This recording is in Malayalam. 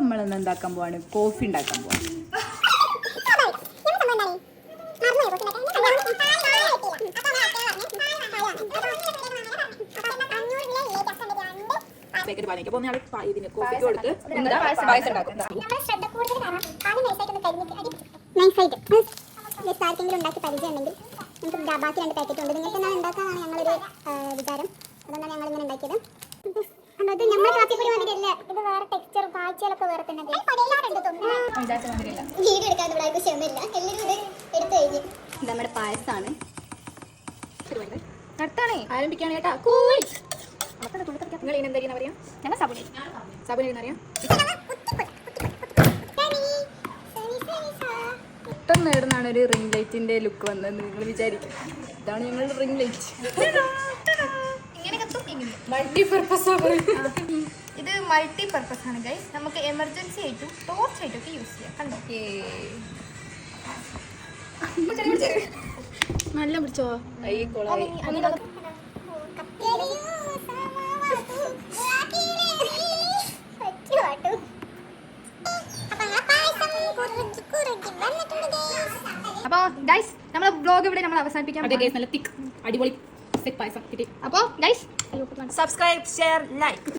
നമ്മളൊന്ന് എന്താക്കാൻ പോവാണ്? കോഫി ഉണ്ടാക്കാൻ പോവാണ്. പാക്കറ്റ് പാലിക്ക് അപ്പോൾ ഞാൻ ഇതിന് കോഫിക്ക് കൊടുത്ത് എന്താ പായസം ഉണ്ടാക്കും. ആർക്കെങ്കിലും ഉണ്ടാക്കി പരിചയമുണ്ടെങ്കിൽ നമുക്ക് ബാക്കി രണ്ട് പാക്കറ്റ് ഉണ്ട്. നിങ്ങൾക്ക് എന്താണ് ഉണ്ടാക്കാനാണ് ഞങ്ങളൊരു വിചാരം? അതുകൊണ്ടാണ് ഞങ്ങൾ ഇങ്ങനെ ഉണ്ടാക്കിയത് കണ്ടോ, ഇത് നമ്മുടെ കാപ്പിപ്പൊടി മാതിരിയല്ല ഇത് വേറെ ടെക്സ്ചർ കാഴ്ചകളൊക്കെ വേറെ തന്നെ. വീട് എടുക്കാൻ ഇവിടെ ആർക്കും ക്ഷമയില്ല. എല്ലാവരും ഇത് എടുത്തു കഴിഞ്ഞു. നമ്മുടെ പായസമാണ് നടത്താണേ ആരംഭിക്കാണ് കേട്ടാ. കൂൾ നിങ്ങൾ ഇതിനെന്താ ചെയ്യുന്ന പറയാ ഞങ്ങൾ സബുണി സബുന എന്നറിയാം പെട്ടെന്ന് നേടുന്നാണ് ഒരു റിംഗ് ലൈറ്റിന്റെ ലുക്ക് വന്നതെന്ന് നിങ്ങൾ വിചാരിക്കും. ഇതാണ് ഞങ്ങളുടെ റിംഗ് ലൈറ്റ് ഇങ്ങനെ കത്തും ഇങ്ങനെ. മൾട്ടി പർപ്പസ് ഇത് മൾട്ടി പർപ്പസ് ആണ് ഗൈസ് നമുക്ക് എമർജൻസി ആയിട്ടും ടോർച്ച് ആയിട്ടും ഒക്കെ യൂസ് ചെയ്യാം. കണ്ടോ? നല്ല പിടിച്ചോ? അപ്പോ ഗൈസ് നമ്മളെ ബ്ലോഗ് ഇവിടെ നമ്മൾ അവസാനിപ്പിക്കാം. ഗൈസ് നല്ല തിക്ക് അടിപൊളി സെറ്റ് പായസം കിട്ടി. അപ്പോൾ ഗൈസ് സബ്സ്ക്രൈബ് ഷെയർ ലൈക്ക്